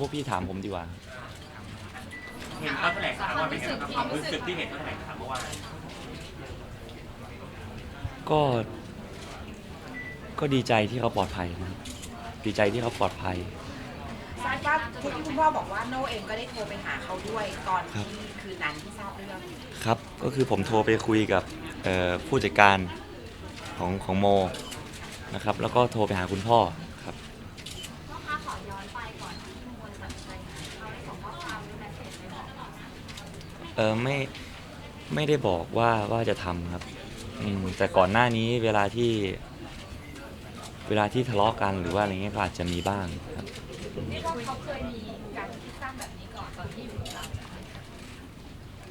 พวกพี่ถามผมดีกว่า เห็นเขาแถลงข่าวว่าเป็นไงบ้างครับความรู้สึกที่เห็นเขาแถลงข่าวเมื่อวานก็ ก็ดีใจที่เขาปลอดภัยนะครับดีใจที่เขาปลอดภัย ทราบว่าคุณคุณพ่อบอกว่าโน่เองก็ได้โทรไปหาเขาด้วยตอนครับ ที่คืนนั้นที่ทราบเรื่องครับ ก็คือผมโทรไปคุยกับเอ่อผู้จัดการของของโมนะครับ แล้วก็โทรไปหาคุณพ่อ เออไม่ไม่ได้บอกว่าว่าจะทำครับอืมแต่ก่อนหน้านี้เวลาที่ เวลาที่ทะเลาะกันหรือว่าอะไรเงี้ยก็อาจจะมีบ้างครับนี่ก็เขาเคยมีการคิดสั้นแบบนี้ก่อนตอนที่อยู่กับเรา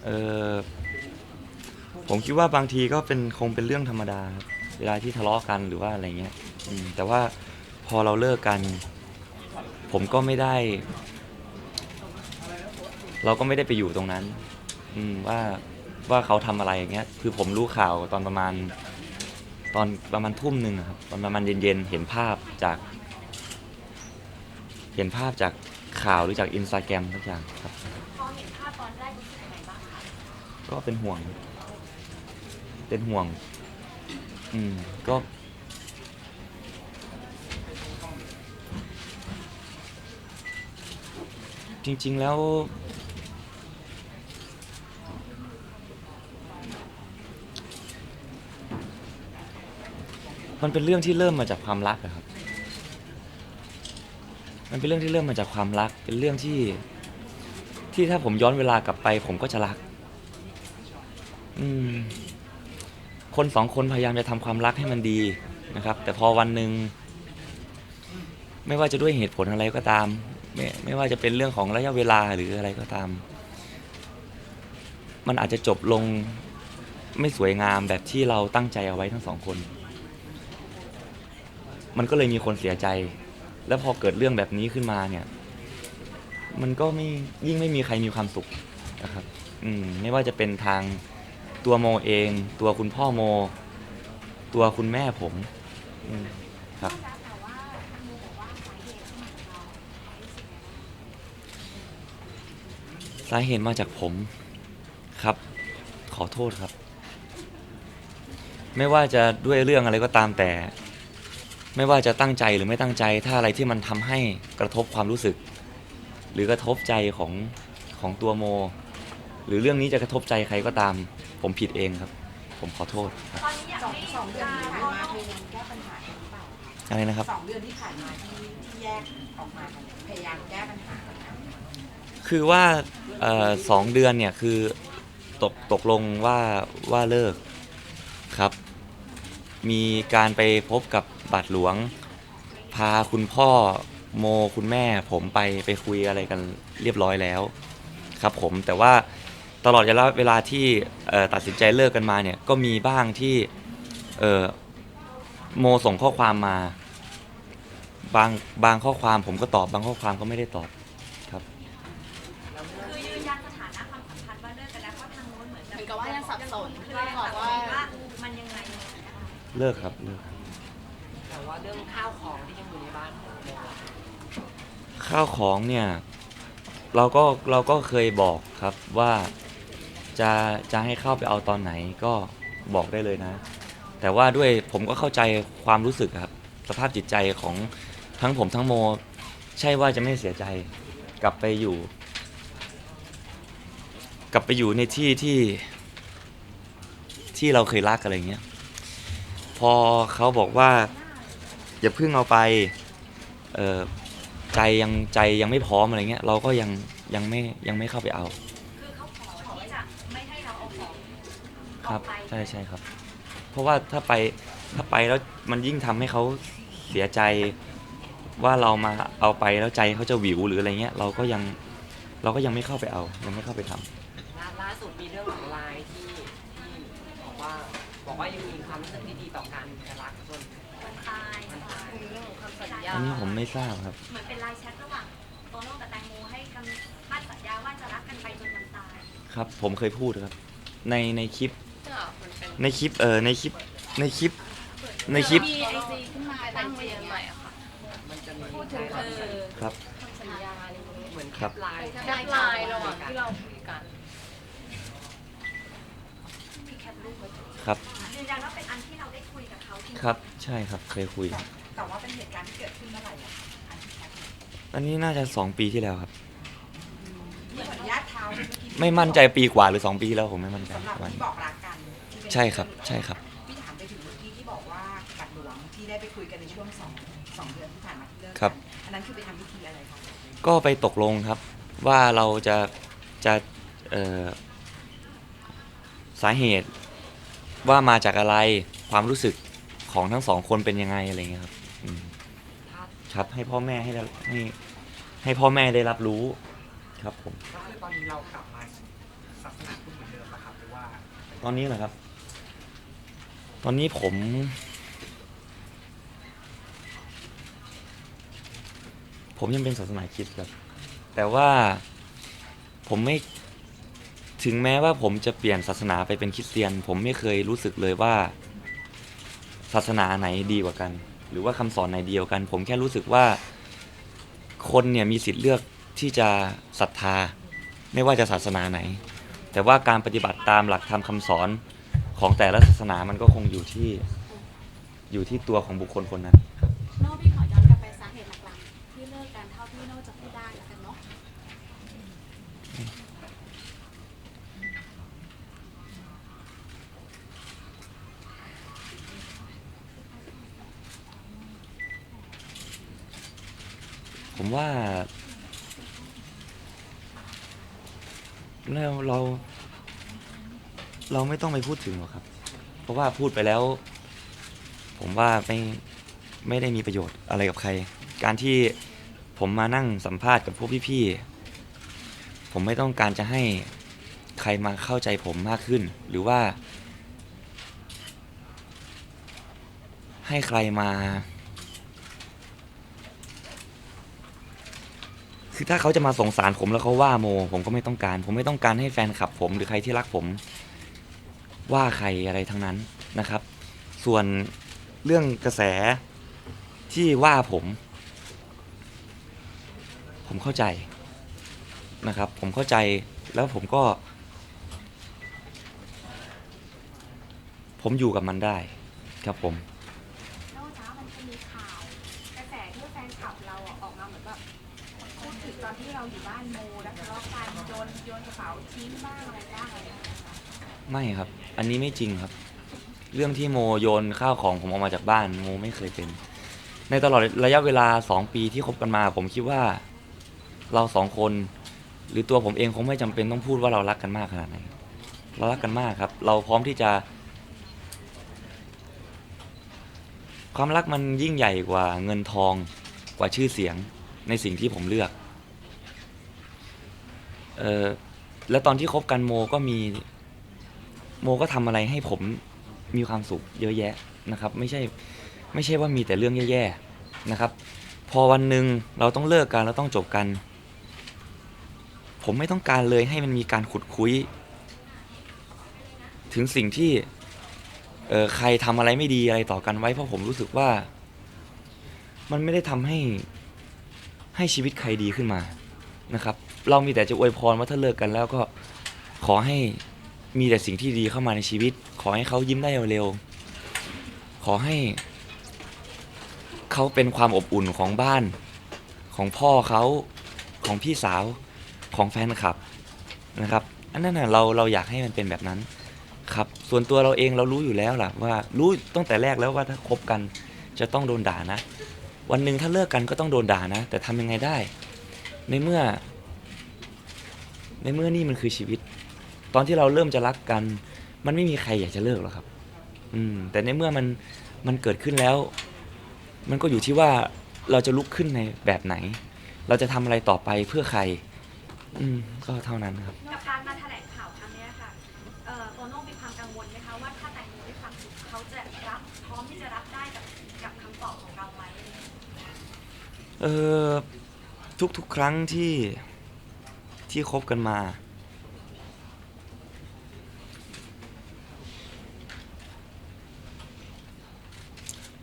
เออผมคิดว่าบางทีก็เป็นคงเป็นเรื่องธรรมดาครับเวลาที่ทะเลาะกันหรือว่าอะไรเงี้ยอืมแต่ว่าพอเราเลิกกัน ผมก็ไม่ได้ เราก็ไม่ได้ไปอยู่ตรงนั้น อืมว่าว่าเขาทำอะไรอย่างเงี้ย คือผมรู้ข่าวตอนประมาณ ตอนประมาณทุ่มหนึ่งอะครับตอนประมาณเย็นๆเห็นภาพจาก เห็นภาพจากข่าวหรือจากอินสตาแกรมทุกอย่างครับ พอเห็นภาพตอนแรกรู้สึกยังไงบ้างคะก็เป็นห่วง เป็นห่วง อืม ก็ จริง ๆ แล้ว มันเป็นเรื่องที่เริ่มมาจากความรักอะครับ มันเป็นเรื่องที่เริ่มมาจากความรัก เป็นเรื่องที่ ที่ถ้าผมย้อนเวลากลับไป ผมก็จะรัก อืม คนสองคนพยายามจะทำความรักให้มันดีนะครับ แต่พอวันหนึ่งไม่ว่าจะด้วยเหตุผลอะไรก็ตาม ไม่ไม่ว่าจะเป็นเรื่องของระยะเวลาหรืออะไรก็ตาม มันอาจจะจบลงไม่สวยงามแบบที่เราตั้งใจเอาไว้ทั้งสองคน มันก็เลยมีคนเสียใจ แล้วพอเกิดเรื่องแบบนี้ขึ้นมาเนี่ย มันก็ไม่ยิ่งไม่มีใครมีความสุขนะครับ อืมไม่ว่าจะเป็นทางตัวโมเอง ตัวคุณพ่อโม ตัวคุณแม่ผมอืมครับ แต่ว่าทางมูบอกว่าสาเหตุที่เรารู้สึกยังไงบ้างสาเหตุมาจากผมครับ ขอโทษครับ ไม่ว่าจะด้วยเรื่องอะไรก็ตามแต่ ไม่ว่าจะตั้งใจหรือไม่ตั้งใจ ถ้าอะไรที่มันทำให้กระทบความรู้สึก หรือกระทบใจของของตัวโม หรือเรื่องนี้จะกระทบใจใครก็ตาม ผมผิดเองครับ ผมขอโทษครับตอนนี้อยากสองให้สองเดือนที่ผ่านมาพยายามแก้ปัญหากันหรือเปล่าคะอะไรนะครับสองเดือนที่ผ่านมาที่ที่แยกออกมากันพยายามแก้ปัญหากันนะคือว่าเอ่อสองเดือนเนี่ยคือตกตกลงว่าว่าเลิกครับ มีการไปพบกับบาทหลวง พาคุณพ่อโมคุณแม่ผมไปไปคุยอะไรกันเรียบร้อยแล้ว ครับผมแต่ว่าตลอดระยะเวลาที่ตัดสินใจเลิกกันมาเนี่ยก็มีบ้างที่โมส่งข้อความมา บางบางข้อความผมก็ตอบบางข้อความก็ไม่ได้ตอบ เลิกครับเลิกครับแต่ว่าเรื่องข้าวของที่ยังอยู่ในบ้านของโมอะข้าวของเนี่ย เราก็เราก็เคยบอกครับว่าจะจะให้เข้าไปเอาตอนไหนก็บอกได้เลยนะ แต่ว่าด้วยผมก็เข้าใจความรู้สึกครับ สภาพจิตใจของทั้งผมทั้งโม ใช่ว่าจะไม่เสียใจ กลับไปอยู่ กลับไปอยู่ในที่ที่ ที่เราเคยรักอะไรเงี้ย พอเขาบอกว่า อย่าเพิ่งเอาไปเออใจยังใจยังไม่พร้อมอะไรเงี้ยเราก็ยังยังไม่ยังไม่เข้าไปเอา คือเขาขอที่จะไม่ให้เราเอาของคอรัอบกไปใช่ใช่ครับ เพราะว่าถ้าไปถ้าไปแล้วมันยิ่งทำให้เขาเสียใจว่าเรามาเอาไปแล้วใจเขาจะหวิวหรืออะไรเงี้ยเราก็ยังเราก็ยังไม่เข้าไปเอายังไม่เข้าไปทำ ล่าล่าสุดมีเรื่องของไลน์ที่ที่ บอกว่าบอกบอกว่ายังมีความรู้สึกที่ดีต่อกันจะรักจนวันตายค่ะเรื่องของคำสัญญาอันนี้ผมไม่ทราบครับ เหมือนเป็นไลน์แชทระหว่างโตโน่กับแตงโมให้กำมั่นสัญญาว่าจะรักกันไปจนวันตายครับ ผมเคยพูดครับ ในในคลิปมันเป็นในคลิปเออในคลิปในคลิป ในคลิปมีไอจีขึ้นมาตั้งไว้อย่างเงี้ยมันจะมีพูดถึงคำสัญญาครับสัญญาอะไรอย่างเงี้ยเหมือนครับแคปไลน์แคปไลน์ระหว่างที่เราคุยกันมีแคปรูปไว้ด้วยครับ ยืนยันว่าเป็นอันที่เราได้คุยกับเขาจริงๆครับ ใช่ครับเคยคุย แต่ว่าเป็นเหตุการณ์ที่เกิดขึ้นเมื่อไหร่อะอันที่แคปเนี่ยอันนี้น่าจะสองปีที่แล้วครับที่ขออนุญาตเท้าเมื่อกี้ที่ไม่มั่นใจปีกว่าหรือสองปีที่แล้วผมไม่มั่นใจสำหรับวันที่บอกรักกันที่เป็นใช่ครับ ใช่ครับ พี่ถามไปถึงเมื่อกี้ที่บอกว่าบัตรหลวงที่ได้ไปคุยกันในช่วงสองสองเดือนที่ผ่านมาที่เลิกกันครับ อันนั้นคือไปทำพิธีอะไรคะก็ไปตกลงครับ ว่าเราจะจะเอ่อสาเหตุ ว่ามาจากอะไรความรู้สึกของทั้งสองคนเป็นยังไงอะไรเงี้ยครับอืมถ้าครับให้พ่อแม่ให้ได้ให้ให้พ่อแม่ได้รับรู้ครับผม ก็คือตอนนี้เรากลับมาศาสนาพุทธเหมือนเดิมปะครับหรือว่าตอนนี้เหรอครับ ตอนนี้ผม ผมยังเป็นศาสนาคริสต์ครับ แต่ว่าผมไม่ ถึงแม้ว่าผมจะเปลี่ยนศาสนาไปเป็นคริสเตียน ผมไม่เคยรู้สึกเลยว่า ศาสนาไหนดีกว่ากัน หรือว่าคำสอนไหนเดีกว่ากัน ผมแค่รู้สึกว่า คนเนี่ยมีสิทธิ์เลือกที่จะศรัทธา ไม่ว่าจะศาสนาไหน แต่ว่าการปฏิบัติตามหลักธรรมคำสอนของแต่ละศาสนามันก็คงอยู่ที่อยู่ที่ตัวของบุคคลคนนั้นพี่ขอย้อนกลับไปสาเหตุหลักๆที่เลิกกันเท่าที่โน่จะพูดได้แล้วกันเนาะ ผม ว่าเราเราเราไม่ต้องไปพูดถึงหรอกครับ เพราะว่าพูดไปแล้ว ผมว่าไม่ไม่ได้มีประโยชน์อะไรกับใคร การที่ผมมานั่งสัมภาษณ์กับพวกพี่ๆ ผมไม่ต้องการจะให้ใครมาเข้าใจผมมากขึ้น หรือว่า ให้ใครมา คือถ้าเขาจะมาสงสารผมแล้วเขาว่าโม ผมก็ไม่ต้องการ ผมไม่ต้องการให้แฟนคลับผมหรือใครที่รักผม ว่าใครอะไรทั้งนั้นนะครับ ส่วนเรื่องกระแสที่ว่าผม ผมเข้าใจนะครับ ผมเข้าใจแล้วผมก็ ผมอยู่กับมันได้ครับผม นกระเป๋าทิ้งบ้างอะไรบ้างอะไรอย่างเงี้ยไม่ครับ อันนี้ไม่จริงครับ เรื่องที่โมโยนข้าวของผมออกมาจากบ้านโมไม่เคยเป็น ในตลอดระยะเวลาสองปีที่คบกันมา ผมคิดว่าเราสองคน หรือตัวผมเองคงไม่จำเป็นต้องพูดว่าเรารักกันมากขนาดไหนเรารักกันมากครับ เราพร้อมที่จะ ความรักมันยิ่งใหญ่กว่าเงินทองกว่าชื่อเสียงในสิ่งที่ผมเลือก เออ แล้วตอนที่คบกันโมก็มี โมก็ทำอะไรให้ผมมีความสุขเยอะแยะนะครับ ไม่ใช่ไม่ใช่ว่ามีแต่เรื่องแย่ๆนะครับ พอวันหนึ่งเราต้องเลิกกันเราต้องจบกัน ผมไม่ต้องการเลยให้มันมีการขุดคุย ถึงสิ่งที่เออใครทำอะไรไม่ดีอะไรต่อกันไว้เพราะผมรู้สึกว่า มันไม่ได้ทำให้ให้ชีวิตใครดีขึ้นมานะครับ เรามีแต่จะอวยพรว่าถ้าเลิกกันแล้วก็ขอให้มีแต่สิ่งที่ดีเข้ามาในชีวิต ขอให้เขายิ้มได้เร็วๆขอให้ เขาเป็นความอบอุ่นของบ้านของพ่อเขาของพี่สาวของแฟนคลับนะครับ อันนั้นนะเราเราอยากให้มันเป็นแบบนั้นครับ ส่วนตัวเราเองเรารู้อยู่แล้วล่ะว่ารู้ตั้งแต่แรกแล้วว่าถ้าคบกันจะต้องโดนด่านะ วันหนึ่งถ้าเลิกกันก็ต้องโดนด่านะ แต่ทำยังไงได้ ในเมื่อ ในเมื่อนี่มันคือชีวิต ตอนที่เราเริ่มจะรักกัน มันไม่มีใครอยากจะเลิกหรอกครับ อืม แต่ในเมื่อมันมันเกิดขึ้นแล้ว มันก็อยู่ที่ว่าเราจะลุกขึ้นในแบบไหน เราจะทำอะไรต่อไปเพื่อใคร อืม ก็เท่านั้นครับ กับการมาแถลงข่าวครั้งเนี้ยค่ะเอ่อโตโน่มีความกังวลไหมคะว่าถ้าแตงโมได้ฟังสุดอมที่จะรับได้กับกับคำตอบของเราไหม เออทุกๆครั้งที่ ที่คบกันมา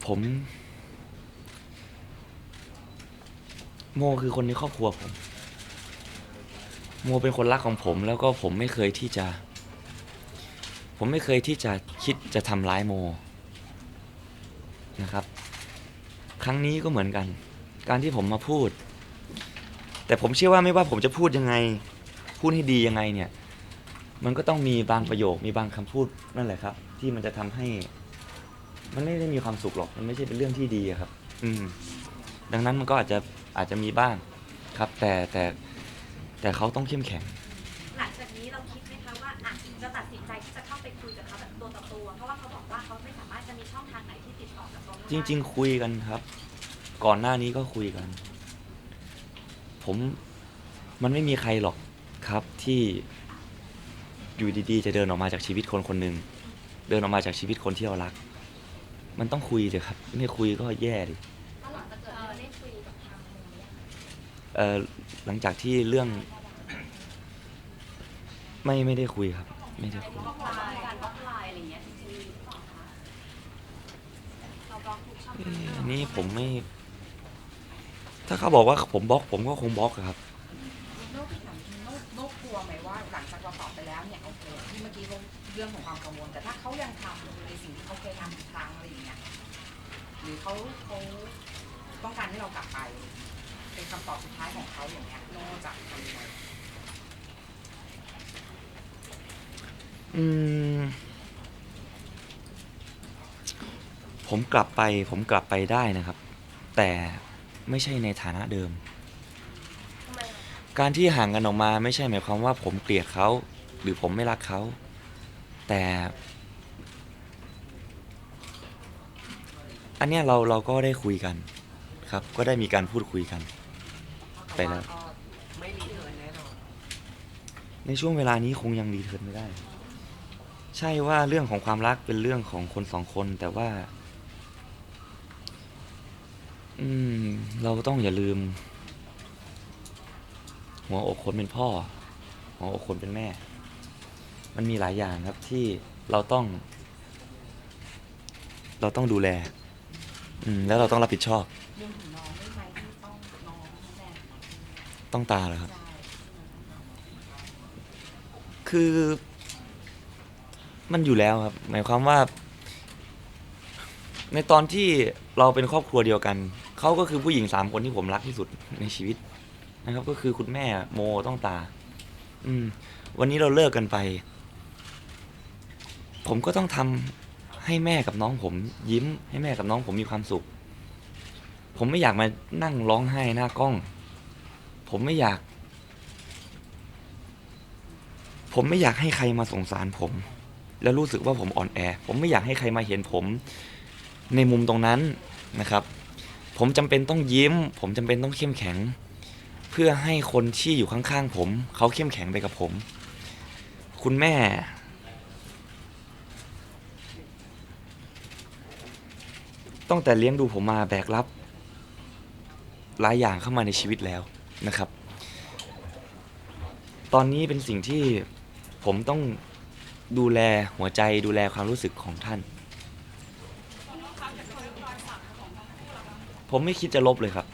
ผม โมคือคนในครอบครัวผม โมเป็นคนรักของผม แล้วก็ผมไม่เคยที่จะ ผมไม่เคยที่จะคิดจะทำร้ายโมนะครับ ครั้งนี้ก็เหมือนกัน การที่ผมมาพูด แต่ผมเชื่อว่าไม่ว่าผมจะพูดยังไง พูดให้ดียังไงเนี่ย มันก็ต้องมีบางประโยค มีบางคำพูดนั่นแหละครับ ที่มันจะทำให้ มันไม่ได้มีความสุขหรอก มันไม่ใช่เป็นเรื่องที่ดีอะครับ อืม ดังนั้นมันก็อาจจะอาจจะมีบ้างครับ แต่แต่แต่เขาต้องเข้มแข็ง หลังจากนี้เราคิดไหมคะว่าอะจะตัดสินใจที่จะเข้าไปคุยกับเขาแบบตัวต่อตัว เพราะว่าเขาบอกว่าเขาไม่สามารถจะมีช่องทางไหนที่ติดต่อกับเราได้จริง ๆ คุยกันครับ ก่อนหน้านี้ก็คุยกัน ผมมันไม่มีใครหรอกครับที่อยู่ดีๆ จะเดินออกมาจากชีวิตคนคนหนึ่งเดินออกมาจากชีวิตคนที่เรารัก มันต้องคุยเลยครับ ไม่คุยก็แย่ดิแล้วหลังจากเกิดเราได้คุยกับทางโมเนี่ยเอ่อหลังจากที่เรื่อง ไม่ไม่ได้คุยครับ ไม่ได้คุย บล็อกไลน์การบล็อกไลน์อะไรอย่างเงี้ยจริงๆมีหรือเปล่าคะเราบล็อกทุกช่องเอ่ทางออันนี้ผมไม่ ถ้าเขาบอกว่าผมบล็อกผมก็คงบล็อกอะครับ โน้ตพี่ถามจริงโน้ตโน้ตกลัวไหมว่าหลังจากเราตอบไปแล้วเนี่ยโอเคที่เมื่อกี้เขาเรื่องของความกังวล แต่ถ้าเขายังทำในสิ่งที่เขาเคยทำอีกครั้งอะไรอย่างเงี้ยหรือเขาเขาต้องการให้เรากลับไป เป็นคำตอบสุดท้ายของเขาอย่างเงี้ยโน้ตจะทำยังไงอืม ผมกลับไป ผมกลับไปได้นะครับ แต่ ไม่ใช่ในฐานะเดิม ทำไมอะการที่ห่างกันออกมาไม่ใช่หมายความว่าผมเกลียดเขา หรือผมไม่รักเขา แต่ อันเนี้ยเราเราก็ได้คุยกันครับ ก็ได้มีการพูดคุยกัน ไปแล้ว ก็ไม่รีเทิร์นแน่นอนในช่วงเวลานี้คงยังรีเทิร์นไม่ได้ ใช่ว่าเรื่องของความรักเป็นเรื่องของคนสองคน แต่ว่า อืม เราต้องอย่าลืม หัวอกคนเป็นพ่อ หัวอกคนเป็นแม่ มันมีหลายอย่างครับที่เราต้อง เราต้องดูแล อืม แล้วเราต้องรับผิดชอบเรื่องของน้องได้ไหมที่ต้องน้องแม่ต้องตาเหรอครับ ใช่คือมันอยู่แล้วครับ หมายความว่า ในตอนที่เราเป็นครอบครัวเดียวกัน เขาก็คือผู้หญิงสามคนที่ผมรักที่สุดในชีวิตนะครับ ก็คือคุณแม่โมต้องตา อืม วันนี้เราเลิกกันไป ผมก็ต้องทำให้แม่กับน้องผมยิ้ม ให้แม่กับน้องผมมีความสุข ผมไม่อยากมานั่งร้องไห้หน้ากล้อง ผมไม่อยาก ผมไม่อยากให้ใครมาสงสารผม แล้วรู้สึกว่าผมอ่อนแอ ผมไม่อยากให้ใครมาเห็นผมในมุมตรงนั้นนะครับ ผมจำเป็นต้องยิ้ม ผมจำเป็นต้องเข้มแข็ง เพื่อให้คนที่อยู่ข้างๆผม เขาเข้มแข็งไปกับผม คุณแม่ ตั้งแต่เลี้ยงดูผมมาแบกรับหลายอย่างเข้ามาในชีวิตแล้วนะครับ ตอนนี้เป็นสิ่งที่ผมต้องดูแลหัวใจดูแลความรู้สึกของท่าน ผมไม่คิดจะลบเลยครับ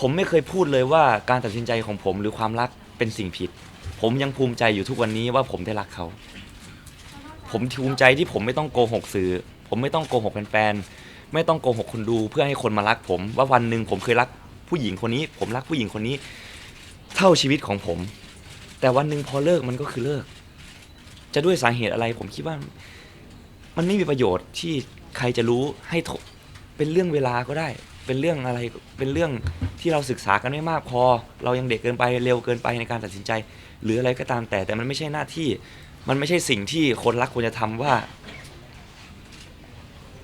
ผมไม่เคยพูดเลยว่าการตัดสินใจของผมหรือความรักเป็นสิ่งผิด ผมยังภูมิใจอยู่ทุกวันนี้ว่าผมได้รักเขา ผมภูมิใจที่ผมไม่ต้องโกหกสื่อ ผมไม่ต้องโกหกแฟนๆไม่ต้องโกหกคนดูเพื่อให้คนมารักผม ว่าวันหนึ่งผมเคยรักผู้หญิงคนนี้ ผมรักผู้หญิงคนนี้ เท่าชีวิตของผม แต่วันหนึ่งพอเลิกมันก็คือเลิก จะด้วยสาเหตุอะไรผมคิดว่า มันไม่มีประโยชน์ที่ใครจะรู้ให้ เป็นเรื่องเวลาก็ได้ เป็นเรื่องอะไรเป็นเรื่องที่เราศึกษากันไม่มากพอ เรายังเด็กเกินไปเร็วเกินไปในการตัดสินใจ หรืออะไรก็ตามแต่แต่มันไม่ใช่หน้าที่ มันไม่ใช่สิ่งที่คนรักควรจะทำว่า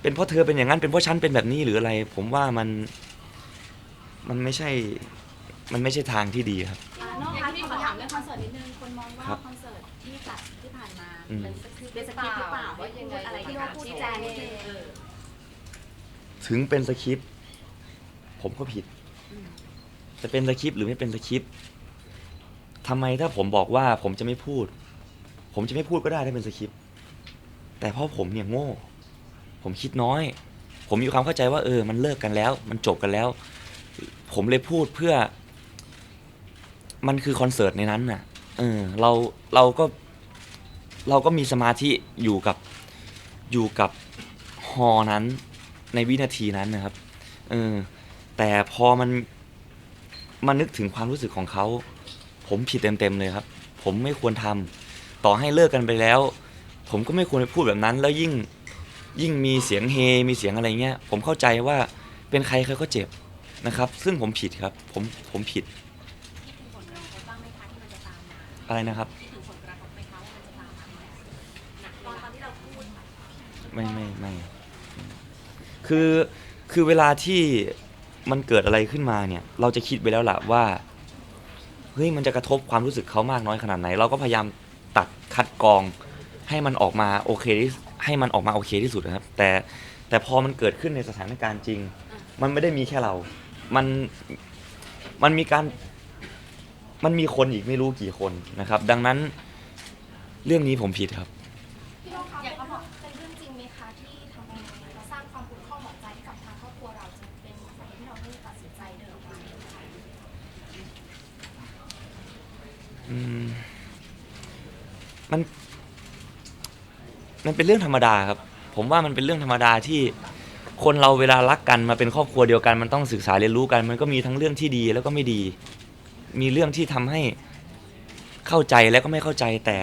เป็นเพราะเธอเป็นอย่างนั้นเป็นเพราะฉันเป็นแบบนี้หรืออะไร ผมว่ามันมันไม่ใช่ มันไม่ใช่ทางที่ดีครับ นอกจากที่ขอถามเรื่องคอนเสิร์ตนิดนึง คนมองว่าครับคอนเสิร์ตที่จัดที่ผ่านมาอืมเป็นสคริปต์เป็นสคริปต์หรือเปล่าว่ายังไงอะไรที่เราพูดชี้แจงนิดนึง ถึงเป็นสคริปต์ผมก็ผิด จะเป็นสคริปต์หรือไม่เป็นสคริปต์ทำไมถ้าผมบอกว่าผมจะไม่พูด ผมจะไม่พูดก็ได้ถ้าเป็นสคริปต์แต่เพราะผมเนี่ยโง่ ผมคิดน้อย ผมมีความเข้าใจว่าเออ มันเลิกกันแล้ว มันจบกันแล้ว ผมเลยพูดเพื่อ มันคือคอนเสิร์ตในนั้นน่ะ เออ เราเราก็ เราก็มีสมาธิอยู่กับอยู่กับฮอนั้น ในวินาทีนั้นนะครับ เออ แต่พอมันมันนึกถึงความรู้สึกของเขา ผมผิดเต็มๆเลยครับ ผมไม่ควรทำต่อให้เลิกกันไปแล้ว ผมก็ไม่ควรไปพูดแบบนั้น แล้วยิ่งยิ่งมีเสียงเฮ มีเสียงอะไรเงี้ย ผมเข้าใจว่าเป็นใครใครก็เจ็บนะครับ ซึ่งผมผิดครับ ผมผมผิดคิดถึงผลกระทบบ้างไหมคะที่มันจะตามมาอะไรนะครับคิดถึงผลกระทบไหมคะว่ามันจะตามมาแบบหนักตอนตอนที่เราพูดไม่ไม่ไม่ คือคือเวลาที่มันเกิดอะไรขึ้นมาเนี่ย เราจะคิดไปแล้วล่ะว่าเฮ้ยมันจะกระทบความรู้สึกเขามากน้อยขนาดไหน เราก็พยายามตัดคัดกรองให้มันออกมาโอเคที่ให้มันออกมาโอเคที่สุดนะครับ แต่แต่พอมันเกิดขึ้นในสถานการณ์จริง มันไม่ได้มีแค่เรา มันมันมีการมันมีคนอีกไม่รู้กี่คนนะครับ ดังนั้นเรื่องนี้ผมผิดครับ มัน มันเป็นเรื่องธรรมดาครับ ผมว่ามันเป็นเรื่องธรรมดาที่คนเราเวลารักกันมาเป็นครอบครัวเดียวกัน มันต้องศึกษาเรียนรู้กัน มันก็มีทั้งเรื่องที่ดีแล้วก็ไม่ดี มีเรื่องที่ทำให้เข้าใจแล้วก็ไม่เข้าใจแต่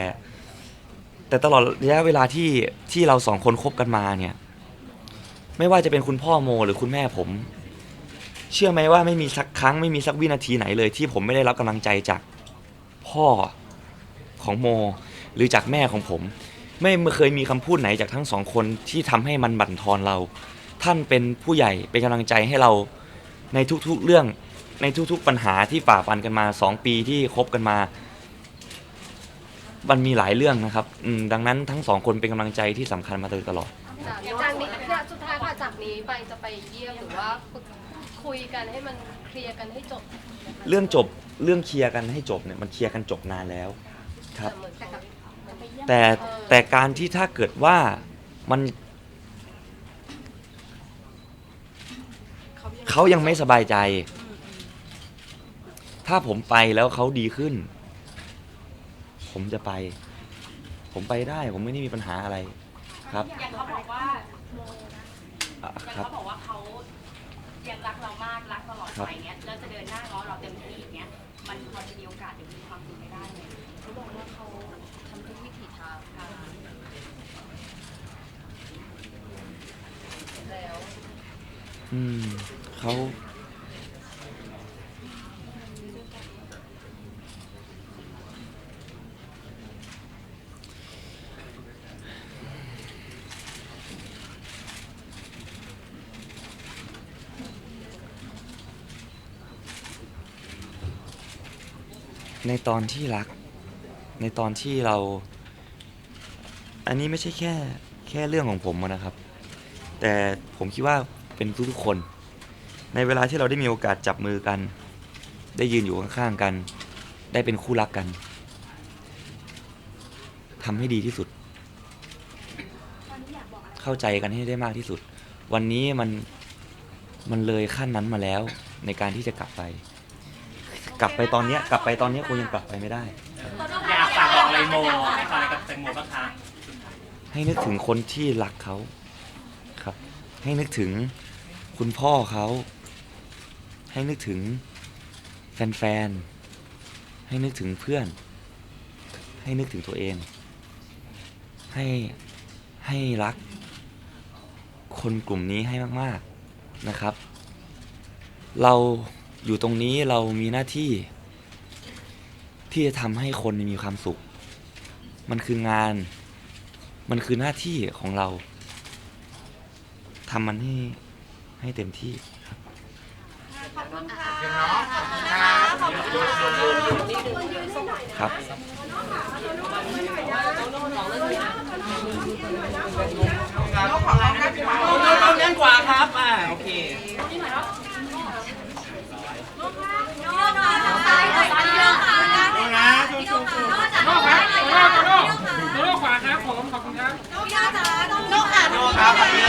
แต่ตลอดระยะเวลาที่ที่เราสองคนคบกันมาเนี่ย ไม่ว่าจะเป็นคุณพ่อโมหรือคุณแม่ผม เชื่อไหมว่าไม่มีสักครั้งไม่มีสักวินาทีไหนเลย ที่ผมไม่ได้รับกำลังใจจาก พ่อของโม หรือจากแม่ของผม ไม่เคยมีคำพูดไหนจากทั้งสองคนที่ทำให้มันบั่นทอนเรา ท่านเป็นผู้ใหญ่เป็นกำลังใจให้เราในทุกๆเรื่องในทุกๆปัญหาที่ฝ่าฟันกันมาสองปีที่คบกันมา มันมีหลายเรื่องนะครับอืมดังนั้นทั้งสองคนเป็นกำลังใจที่สำคัญมาโดยตลอด จากจากนี้เนี่ยสุดท้ายค่ะจากนี้ไปจะไปเยี่ยมหรือว่าคุยกันให้มันเคลียร์กันให้จบ เรื่องจบ เรื่องเคลียร์กันให้จบเนี่ยมันเคลียร์กันจบนานแล้วครับ แต่เหมือนกับแต่แต่การที่ถ้าเกิดว่ามันเขายังไม่สบายใจ ถ้าผมไปแล้วเขาดีขึ้น ผมจะไป ผมไปได้ผมไม่ได้มีปัญหาอะไร ครับ อย่างเขาบอกว่าอะอย่างครับ เขาบอกว่าเขา ยังรักเรามากรักตลอดครับไปเงี้ยแล้วจะเดินหน้าง้อเราเต็มที่อย่างเงี้ยมันพอจะมีโอกาสหรือมีความเป็นไปได้ไหมเขาบอกว่าเขาทำทุกวิถีทางค่ะแล้ว อืมเขา ในตอนที่รัก ในตอนที่เรา อันนี้ไม่ใช่แค่แค่เรื่องของผมนะครับ แต่ผมคิดว่าเป็นทุกๆคน ในเวลาที่เราได้มีโอกาสจับมือกัน ได้ยืนอยู่ข้างๆกัน ได้เป็นคู่รักกันทำให้ดีที่สุด เข้าใจกันให้ได้มากที่สุด วันนี้มันมันเลยขั้นนั้นมาแล้วในการที่จะกลับไป กลับไปตอนเนี้ยกลับไปตอนเนี้ยคงยังกลับไปไม่ได้ อยากฝากบอกอะไรโมให้ฝากอะไรกับแตงโมบ้างคะให้นึกถึงคนที่รักเขาครับ ให้นึกถึงคุณพ่อเขา ให้นึกถึงแฟนๆ ให้นึกถึงเพื่อน ให้นึกถึงตัวเอง ให้ให้รัก คนกลุ่มนี้ให้มากๆนะครับ เรา อยู่ตรงนี้เรามีหน้าที่ ที่จะทำให้คนมีความสุข มันคืองาน มันคือหน้าที่ของเราทำมันให้ให้เต็มที่ครับขอบคุณค่ะเนาะขอบคุณครับขอบคุณค่ะ 八 百